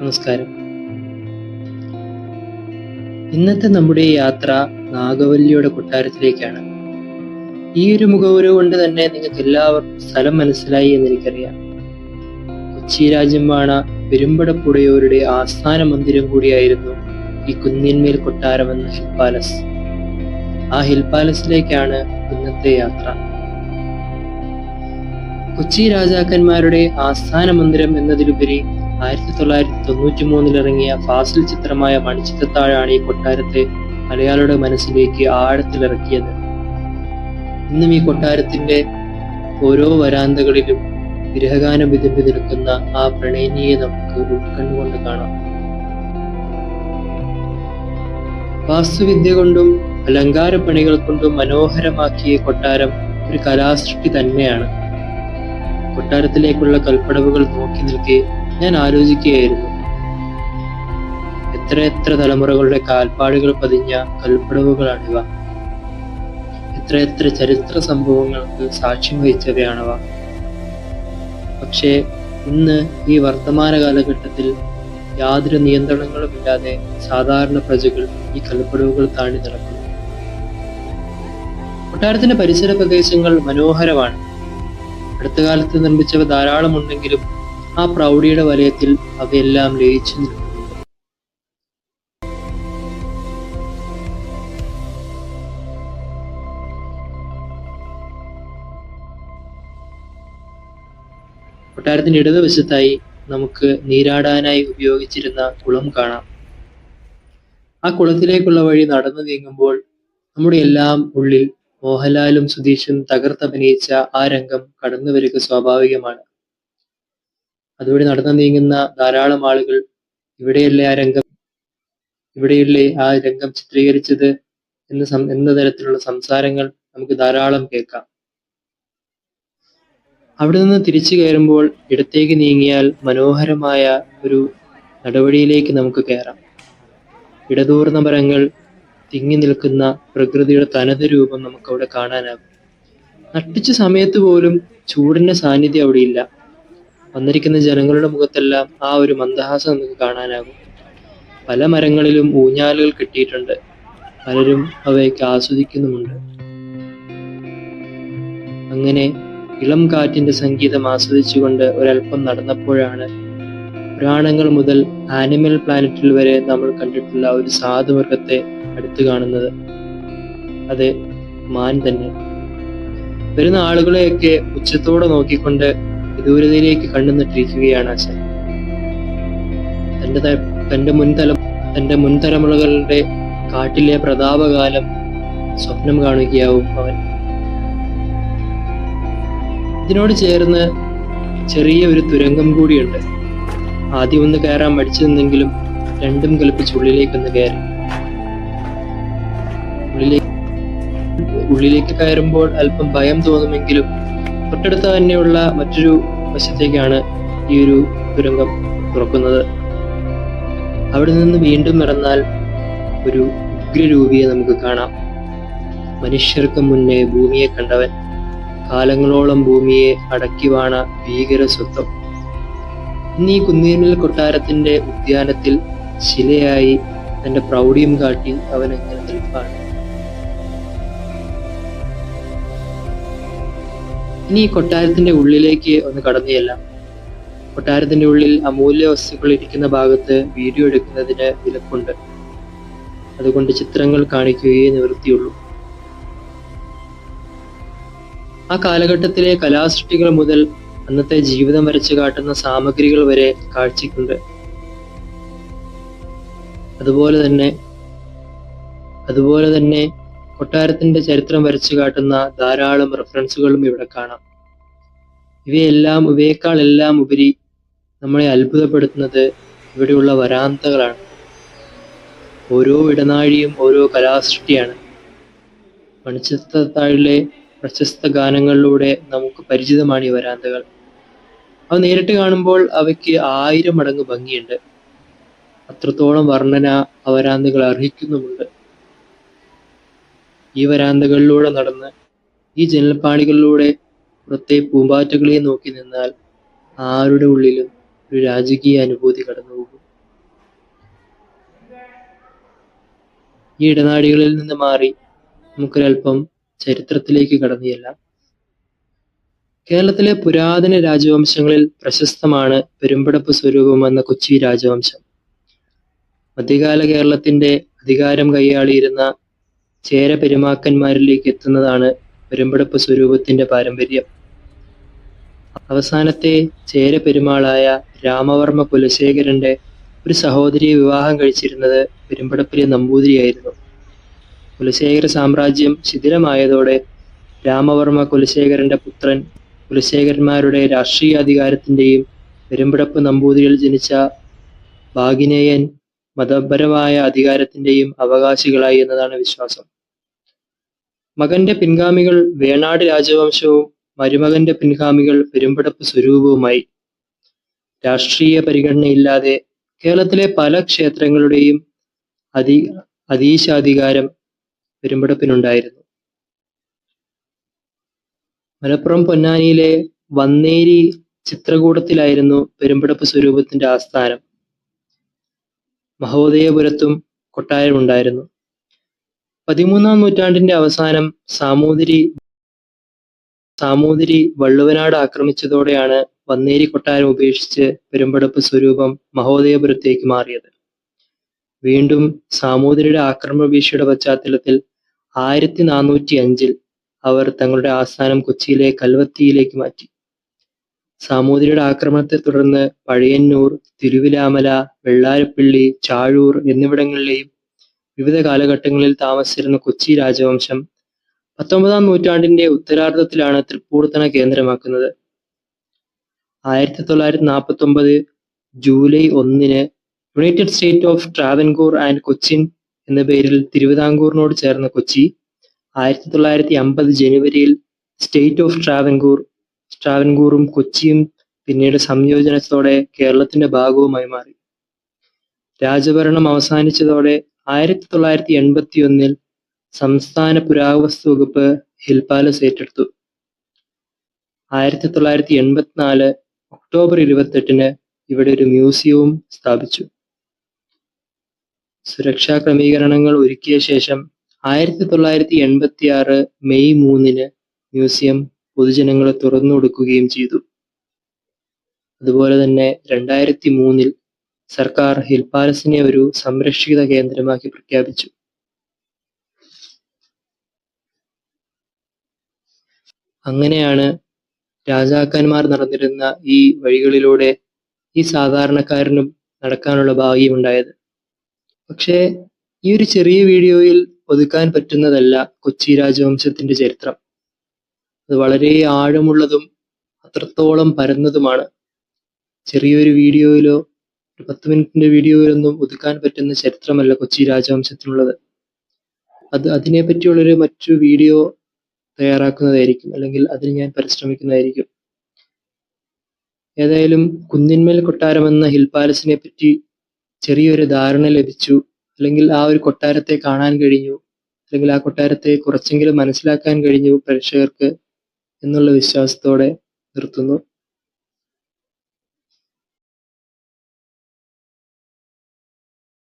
നമസ്കാരം. ഇന്നത്തെ നമ്മുടെ യാത്ര നാഗവല്ലിയുടെ കൊട്ടാരത്തിലേക്കാണ്. ഈ ഒരു മുഖവുര കൊണ്ട് തന്നെ നിങ്ങൾക്ക് എല്ലാവർക്കും സ്ഥലം മനസ്സിലായി എന്ന് എനിക്കറിയാം കൊച്ചി രാജ്യമാണ് പെരുമ്പടപ്പുടയോരുടെ ആസ്ഥാന മന്ദിരം കൂടിയായിരുന്നു ഈ കുന്നിന്മേൽ കൊട്ടാരം എന്ന ഹിൽ പാലസ്. ആ ഹിൽ പാലസിലേക്കാണ് ഇന്നത്തെ യാത്ര. കൊച്ചി രാജാക്കന്മാരുടെ ആസ്ഥാന മന്ദിരം എന്നതിലുപരി ആയിരത്തി തൊള്ളായിരത്തി തൊണ്ണൂറ്റി മൂന്നിൽ ഇറങ്ങിയ ഫാസിൽ ചിത്രമായ മണിച്ചിത്രത്താഴാണ് ഈ കൊട്ടാരത്തെ മലയാളിയുടെ മനസ്സിലേക്ക് ആഴത്തിലിറക്കിയത്. ഇന്നും ഈ കൊട്ടാരത്തിന്റെ ഓരോ വരാന്തകളിലും വിരഹഗാനം വിതുമ്പി നിൽക്കുന്ന ആ പ്രണയിനിയെ നമുക്ക് ഉൾക്കണ്ണുകൊണ്ട് കാണാം. വാസ്തുവിദ്യ കൊണ്ടും അലങ്കാരപ്പണികൾ കൊണ്ടും മനോഹരമാക്കിയ കൊട്ടാരം ഒരു കലാസൃഷ്ടി തന്നെയാണ്. കൊട്ടാരത്തിലേക്കുള്ള കൽപ്പടവുകൾ നോക്കി നിൽക്കെ ഞാൻ ആലോചിക്കുകയായിരുന്നു. എത്ര എത്ര തലമുറകളുടെ കാൽപ്പാടുകൾ പതിഞ്ഞ കൽപ്പടവുകളാണിവ. എത്ര എത്ര ചരിത്ര സംഭവങ്ങൾക്ക് സാക്ഷ്യം വഹിച്ചവയാണവ. പക്ഷേ ഇന്ന് ഈ വർത്തമാന കാലഘട്ടത്തിൽ യാതൊരു നിയന്ത്രണങ്ങളുമില്ലാതെ സാധാരണ പ്രജകൾ ഈ കൽപ്പടവുകൾ താണ്ടി നടക്കുന്നു. കൊട്ടാരത്തിന്റെ പരിസര പ്രദേശങ്ങൾ മനോഹരമാണ്. അടുത്ത കാലത്ത് നിർമ്മിച്ചവ ധാരാളമുണ്ടെങ്കിലും ആ പ്രൗഢിയുടെ വലയത്തിൽ അവയെല്ലാം ലയിച്ചു നിൽക്കും. കൊട്ടാരത്തിന്റെ ഇടതുവശത്തായി നമുക്ക് നീരാടാനായി ഉപയോഗിച്ചിരുന്ന കുളം കാണാം. ആ കുളത്തിലേക്കുള്ള വഴി നടന്നു നീങ്ങുമ്പോൾ നമ്മുടെ എല്ലാം ഉള്ളിൽ മോഹൻലാലും സുധീഷും തകർത്തഭിനയിച്ച ആ രംഗം കടന്നു വരിക സ്വാഭാവികമാണ്. അതുവഴി നടന്നു നീങ്ങുന്ന ധാരാളം ആളുകൾ ഇവിടെയല്ലേ ആ രംഗം ഇവിടെയല്ലേ ആ രംഗം ചിത്രീകരിച്ചത് എന്ന് എന്ന തരത്തിലുള്ള സംസാരങ്ങൾ നമുക്ക് ധാരാളം കേൾക്കാം. അവിടെ നിന്ന് തിരിച്ചു കയറുമ്പോൾ ഇടത്തേക്ക് നീങ്ങിയാൽ മനോഹരമായ ഒരു നടവഴിയിലേക്ക് നമുക്ക് കയറാം. ഇടതൂർന്ന മരങ്ങൾ തിങ്ങി നിൽക്കുന്ന പ്രകൃതിയുടെ തനത് രൂപം നമുക്ക് അവിടെ കാണാനാകും. നട്ടിച്ച സമയത്ത് പോലും ചൂടിന്റെ സാന്നിധ്യം അവിടെ ഇല്ല വന്നിരിക്കുന്ന ജനങ്ങളുടെ മുഖത്തെല്ലാം ആ ഒരു മന്ദഹാസം നമുക്ക് കാണാനാകും. പല മരങ്ങളിലും ഊഞ്ഞാലുകൾ കെട്ടിയിട്ടുണ്ട്. പലരും അവയൊക്കെ ആസ്വദിക്കുന്നുമുണ്ട്. അങ്ങനെ ഇളം കാറ്റിന്റെ സംഗീതം ആസ്വദിച്ചുകൊണ്ട് ഒരല്പം നടന്നപ്പോഴാണ് പുരാണങ്ങൾ മുതൽ ആനിമൽ പ്ലാനറ്റിൽ വരെ നമ്മൾ കണ്ടിട്ടുള്ള ഒരു സാധുവർഗത്തെ അടുത്തു കാണുന്നത്. അതെ മാൻ തന്നെ. വരുന്ന ആളുകളെയൊക്കെ ഉച്ചത്തോടെ നോക്കിക്കൊണ്ട് വിദൂരതയിലേക്ക് കണ്ണു നട്ടിരിക്കുകയാണ് അച്ഛൻ. തന്റെ തന്റെ മുൻതല തന്റെ മുൻതലമുറകളുടെ കാട്ടിലെ പ്രതാപകാലം സ്വപ്നം കാണുകയാവും അവൻ. ഇതിനോട് ചേർന്ന് ചെറിയ ഒരു തുരങ്കം കൂടിയുണ്ട്. ആദ്യം ഒന്ന് കയറാൻ മടിച്ചു നിന്നെങ്കിലും രണ്ടും കൽപ്പിച്ച് ഉള്ളിലേക്കൊന്ന് കയറി. ഉള്ളിലേക്ക് ഉള്ളിലേക്ക് കയറുമ്പോൾ അല്പം ഭയം തോന്നുമെങ്കിലും തൊട്ടടുത്ത് തന്നെയുള്ള മറ്റൊരു വശത്തേക്കാണ് ഈ ഒരു തുരങ്കം തുറക്കുന്നത്. അവിടെ നിന്ന് വീണ്ടും നടന്നാൽ ഒരു ഉഗ്രരൂപിയെ നമുക്ക് കാണാം. മനുഷ്യർക്ക് മുന്നേ ഭൂമിയെ കണ്ടവൻ കാലങ്ങളോളം ഭൂമിയെ അടക്കിവാണ ഭീകര സ്വത്വം. ഇന്ന് ഈ കുന്നീർമൽ കൊട്ടാരത്തിന്റെ ഉദ്യാനത്തിൽ ശിലയായി തന്റെ പ്രൗഢിയും കാട്ടി അവൻ എങ്ങനെ നിൽപ്പാണ്? ഇനി ഈ കൊട്ടാരത്തിന്റെ ഉള്ളിലേക്ക് ഒന്ന് കടന്നു ചെല്ലാം കൊട്ടാരത്തിന്റെ ഉള്ളിൽ അമൂല്യ വസ്തുക്കൾ ഇരിക്കുന്ന ഭാഗത്ത് വീഡിയോ എടുക്കുന്നതിന് വിലക്കുണ്ട്. അതുകൊണ്ട് ചിത്രങ്ങൾ കാണിക്കുകയേ നിവൃത്തിയുള്ളൂ. ആ കാലഘട്ടത്തിലെ കലാസൃഷ്ടികൾ മുതൽ അന്നത്തെ ജീവിതം വരച്ചു കാട്ടുന്ന സാമഗ്രികൾ വരെ കാഴ്ചയ്ക്കുണ്ട്. അതുപോലെ തന്നെ അതുപോലെ തന്നെ കൊട്ടാരത്തിന്റെ ചരിത്രം വരച്ചു കാട്ടുന്ന ധാരാളം റെഫറൻസുകളും ഇവിടെ കാണാം. ഇവയെല്ലാം ഇവയേക്കാൾ എല്ലാം ഉപരി നമ്മളെ അത്ഭുതപ്പെടുത്തുന്നത് ഇവിടെയുള്ള വരാന്തകളാണ്. ഓരോ ഇടനാഴിയും ഓരോ കലാസൃഷ്ടിയാണ്. മണിച്ചിത്രത്താഴിലെ പ്രശസ്ത ഗാനങ്ങളിലൂടെ നമുക്ക് പരിചിതമാണ് ഈ വരാന്തകൾ. അവ നേരിട്ട് കാണുമ്പോൾ അവയ്ക്ക് ആയിരം മടങ്ങ് ഭംഗിയുണ്ട്. അത്രത്തോളം വർണന ആ വരാന്തകൾ അർഹിക്കുന്നുമുണ്ട്. ഈ വരാന്തകളിലൂടെ നടന്ന് ഈ ജനൽപ്പാളികളിലൂടെ പുറത്തെ പൂമ്പാറ്റകളെ നോക്കി നിന്നാൽ ആരുടെ ഉള്ളിലും ഒരു രാജകീയ അനുഭൂതി കടന്നുപോകും ഈ ഇടനാടികളിൽ നിന്ന് മാറി നമുക്കൊരൽപ്പം ചരിത്രത്തിലേക്ക് കടന്നു ചെല്ലാം കേരളത്തിലെ പുരാതന രാജവംശങ്ങളിൽ പ്രശസ്തമാണ് പെരുമ്പടപ്പ് സ്വരൂപം എന്ന കൊച്ചി രാജവംശം. മധ്യകാല കേരളത്തിന്റെ അധികാരം കൈയാളിയിരുന്ന ചേര പെരുമാക്കന്മാരിലേക്ക് എത്തുന്നതാണ് പെരുമ്പടപ്പ് സ്വരൂപത്തിന്റെ പാരമ്പര്യം. അവസാനത്തെ ചേര പെരുമാളായ രാമവർമ്മ കുലശേഖരന്റെ ഒരു സഹോദരിയെ വിവാഹം കഴിച്ചിരുന്നത് പെരുമ്പടപ്പിലെ നമ്പൂതിരിയായിരുന്നു. കുലശേഖര സാമ്രാജ്യം ശിഥിലമായതോടെ രാമവർമ്മ കുലശേഖരന്റെ പുത്രൻ കുലശേഖരന്മാരുടെ രാഷ്ട്രീയ അധികാരത്തിന്റെയും പെരുമ്പടപ്പ് നമ്പൂതിരിയിൽ ജനിച്ച ഭാഗിനേയൻ മതപരമായ അധികാരത്തിന്റെയും അവകാശികളായി എന്നതാണ് വിശ്വാസം. മകന്റെ പിൻഗാമികൾ വേണാട് രാജവംശവും മരുമകന്റെ പിൻഗാമികൾ പെരുമ്പടപ്പ് സ്വരൂപവുമായി. രാഷ്ട്രീയ പരിഗണനയില്ലാതെ കേരളത്തിലെ പല ക്ഷേത്രങ്ങളുടെയും അതി അതീശാധികാരം പെരുമ്പടപ്പിനുണ്ടായിരുന്നു. മലപ്പുറം പൊന്നാനിയിലെ വന്നേരി ചിത്രകൂടത്തിലായിരുന്നു പെരുമ്പടപ്പ് സ്വരൂപത്തിന്റെ ആസ്ഥാനം. മഹോദയപുരത്തും കൊട്ടാരമുണ്ടായിരുന്നു. പതിമൂന്നാം നൂറ്റാണ്ടിന്റെ അവസാനം സാമൂതിരി സാമൂതിരി വള്ളുവനാട് ആക്രമിച്ചതോടെയാണ് വന്നേരി കൊട്ടാരം ഉപേക്ഷിച്ച് പെരുമ്പടപ്പ് സ്വരൂപം മഹോദയപുരത്തേക്ക് മാറിയത്. വീണ്ടും സാമൂതിരിയുടെ ആക്രമണ ഭീഷിയുടെ പശ്ചാത്തലത്തിൽ ആയിരത്തി നാനൂറ്റി അഞ്ചിൽ അവർ തങ്ങളുടെ ആസ്ഥാനം കൊച്ചിയിലെ കൽവത്തിയിലേക്ക് മാറ്റി. സാമൂതിരിയുടെ ആക്രമണത്തെ തുടർന്ന് പഴയന്നൂർ തിരുവിലാമല വെള്ളാരപ്പള്ളി ചാഴൂർ എന്നിവിടങ്ങളിലെയും വിവിധ കാലഘട്ടങ്ങളിൽ താമസിച്ചിരുന്ന കൊച്ചി രാജവംശം പത്തൊമ്പതാം നൂറ്റാണ്ടിന്റെ ഉത്തരാർദ്ധത്തിലാണ് തൃപ്പൂർത്തന കേന്ദ്രമാക്കുന്നത്. ആയിരത്തി തൊള്ളായിരത്തി നാൽപ്പത്തി ഒമ്പത് ജൂലൈ ഒന്നിന് united state of Travancore and Cochin എന്ന പേരിൽ തിരുവിതാംകൂറിനോട് ചേർന്ന കൊച്ചി ആയിരത്തി തൊള്ളായിരത്തി അമ്പത് ജനുവരിയിൽ സ്റ്റേറ്റ് ഓഫ് ട്രാവൻകൂർ ട്രാവൻകൂറും കൊച്ചിയും പിന്നീട് സംയോജനത്തോടെ കേരളത്തിന്റെ ഭാഗവുമായി മാറി. രാജഭരണം അവസാനിച്ചതോടെ ആയിരത്തി തൊള്ളായിരത്തി എൺപത്തി ഒന്നിൽ സംസ്ഥാന പുരാവസ്തു വകുപ്പ് ഹിൽ പാലസ് ഏറ്റെടുത്തു. ആയിരത്തി തൊള്ളായിരത്തി എൺപത്തിനാല് ഒക്ടോബർ ഇരുപത്തെട്ടിന് ഇവിടെ ഒരു മ്യൂസിയവും സ്ഥാപിച്ചു. സുരക്ഷാ ക്രമീകരണങ്ങൾ ഒരുക്കിയ ശേഷം ആയിരത്തി തൊള്ളായിരത്തി എൺപത്തി ആറ് മെയ് മൂന്നിന് മ്യൂസിയം പൊതുജനങ്ങളെ തുറന്നു കൊടുക്കുകയും ചെയ്തു. അതുപോലെ തന്നെ രണ്ടായിരത്തി മൂന്നിൽ സർക്കാർ ഹിൽ പാലസിനെ ഒരു സംരക്ഷിത കേന്ദ്രമാക്കി പ്രഖ്യാപിച്ചു. അങ്ങനെയാണ് രാജാക്കന്മാർ നടന്നിരുന്ന ഈ വഴികളിലൂടെ ഈ സാധാരണക്കാരനും നടക്കാനുള്ള ഭാഗ്യമുണ്ടായത് പക്ഷേ ഈ ഒരു ചെറിയ വീഡിയോയിൽ ഒതുക്കാൻ പറ്റുന്നതല്ല കൊച്ചി രാജവംശത്തിന്റെ ചരിത്രം. അത് വളരെ ആഴമുള്ളതും അത്രത്തോളം പരന്നതുമാണ്. ചെറിയൊരു വീഡിയോയിലോ ഒരു പത്ത് മിനിറ്റിന്റെ വീഡിയോയിലൊന്നും ഒതുക്കാൻ പറ്റുന്ന ചരിത്രമല്ല കൊച്ചി രാജവംശത്തിനുള്ളത്. അത് അതിനെ പറ്റിയുള്ളൊരു മറ്റു വീഡിയോ തയ്യാറാക്കുന്നതായിരിക്കും. അല്ലെങ്കിൽ അതിന് ഞാൻ പരിശ്രമിക്കുന്നതായിരിക്കും. ഏതായാലും കുന്നിന്മേൽ കൊട്ടാരം എന്ന ഹിൽ പാലസിനെ പറ്റി ചെറിയൊരു ധാരണ ലഭിച്ചു. അല്ലെങ്കിൽ ആ ഒരു കൊട്ടാരത്തെ കാണാൻ കഴിഞ്ഞു. അല്ലെങ്കിൽ ആ കൊട്ടാരത്തെ കുറച്ചെങ്കിലും മനസ്സിലാക്കാൻ കഴിഞ്ഞു പ്രേക്ഷകർക്ക് എന്നുള്ള വിശ്വാസത്തോടെ നിർത്തുന്നു.